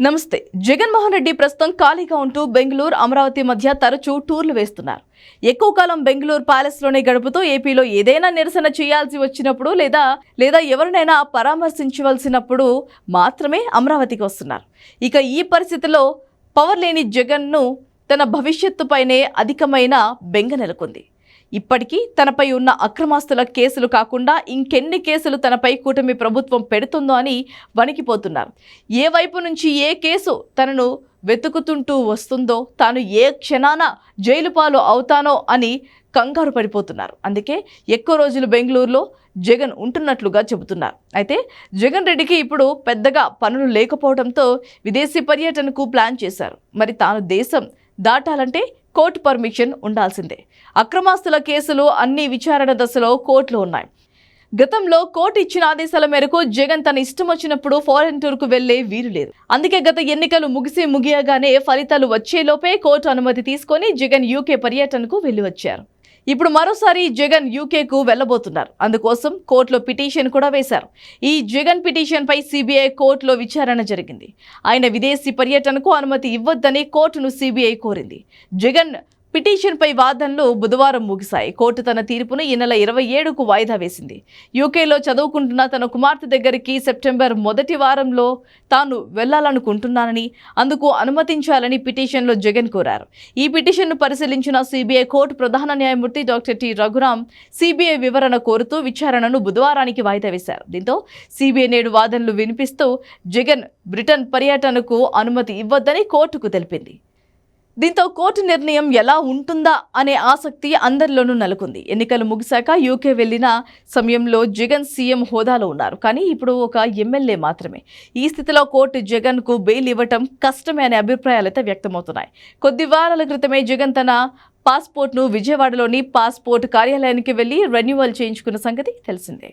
నమస్తే. జగన్మోహన్ రెడ్డి ప్రస్తుతం ఖాళీగా ఉంటూ బెంగళూరు అమరావతి మధ్య తరచూ టూర్లు వేస్తున్నారు. ఎక్కువ కాలం బెంగళూరు ప్యాలెస్లోనే గడుపుతూ ఏపీలో ఏదైనా నిరసన చేయాల్సి వచ్చినప్పుడు లేదా లేదా ఎవరినైనా పరామర్శించవలసినప్పుడు మాత్రమే అమరావతికి వస్తున్నారు. ఇక ఈ పరిస్థితిలో పవర్ లేని జగన్ను తన భవిష్యత్తుపైనే అధికమైన బెంగ నెలకొంది. ఇప్పటికీ తనపై ఉన్న అక్రమాస్తుల కేసులు కాకుండా ఇంకెన్ని కేసులు తనపై కూటమి ప్రభుత్వం పెడుతుందో అని వణికిపోతున్నారు. ఏ వైపు నుంచి ఏ కేసు తనను వెతుకుతుంటూ వస్తుందో తాను ఏ క్షణాన జైలు పాలు అవుతానో అని కంగారు పడిపోతున్నారు. అందుకే ఎక్కువ రోజులు బెంగళూరులో జగన్ ఉంటున్నట్లుగా చెబుతున్నారు. అయితే జగన్ రెడ్డికి ఇప్పుడు పెద్దగా పనులు లేకపోవడంతో విదేశీ పర్యటనకు ప్లాన్ చేశారు. మరి తాను దేశం దాటాలంటే కోర్టు పర్మిషన్ ఉండాల్సిందే. అక్రమాస్తుల కేసులు అన్ని విచారణ దశలో కోర్టులో ఉన్నాయి. గతంలో కోర్టు ఇచ్చిన ఆదేశాల మేరకు జగన్ తన ఇష్టం వచ్చినప్పుడు ఫారెన్ టూర్కు వెళ్ళే వీలు లేదు. అందుకే గత ఎన్నికలు ముగిసి ముగియగానే ఫలితాలు వచ్చేలోపే కోర్టు అనుమతి తీసుకొని జగన్ యూకే పర్యటనకు వెళ్ళి వచ్చారు ఇప్పుడు మరోసారి జగన్ యూకేకు వెళ్ళబోతున్నారు అందుకోసం కోర్టులో పిటిషన్ కూడా వేశారు. ఈ జగన్ పిటిషన్పై సిబిఐ కోర్టులో విచారణ జరిగింది. ఆయన విదేశీ పర్యటనకు అనుమతి ఇవ్వొద్దని కోర్టును సిబిఐ కోరింది. జగన్ పిటిషన్పై వాదనలు బుధవారం ముగిశాయి. కోర్టు తన తీర్పును ఈ నెల ఇరవై ఏడుకు వాయిదా వేసింది. యూకేలో చదువుకుంటున్న తన కుమార్తె దగ్గరికి సెప్టెంబర్ మొదటి వారంలో తాను వెళ్ళాలనుకుంటున్నానని అందుకు అనుమతించాలని పిటిషన్లో జగన్ కోరారు. ఈ పిటిషన్ను పరిశీలించిన సిబిఐ కోర్టు ప్రధాన న్యాయమూర్తి డాక్టర్ టి రఘురాం సిబిఐ వివరణ కోరుతూ విచారణను బుధవారానికి వాయిదా వేశారు. దీంతో సిబిఐ నేడు వాదనలు వినిపిస్తూ జగన్ బ్రిటన్ పర్యటనకు అనుమతి ఇవ్వద్దని కోర్టుకు తెలిపింది. దీంతో కోర్టు నిర్ణయం ఎలా ఉంటుందా అనే ఆసక్తి అందరిలోనూ నెలకొంది. ఎన్నికలు ముగిశాక యూకే వెళ్ళిన సమయంలో జగన్ సీఎం హోదాలో ఉన్నారు. కానీ ఇప్పుడు ఒక ఎమ్మెల్యే మాత్రమే. ఈ స్థితిలో కోర్టు జగన్కు బెయిల్ ఇవ్వటం కష్టమే అనే అభిప్రాయాలైతే వ్యక్తమవుతున్నాయి. కొద్ది వారాల క్రితమే జగన్ తన పాస్పోర్ట్ను విజయవాడలోని పాస్పోర్ట్ కార్యాలయానికి వెళ్ళి రెన్యువల్ చేయించుకున్న సంగతి తెలిసిందే.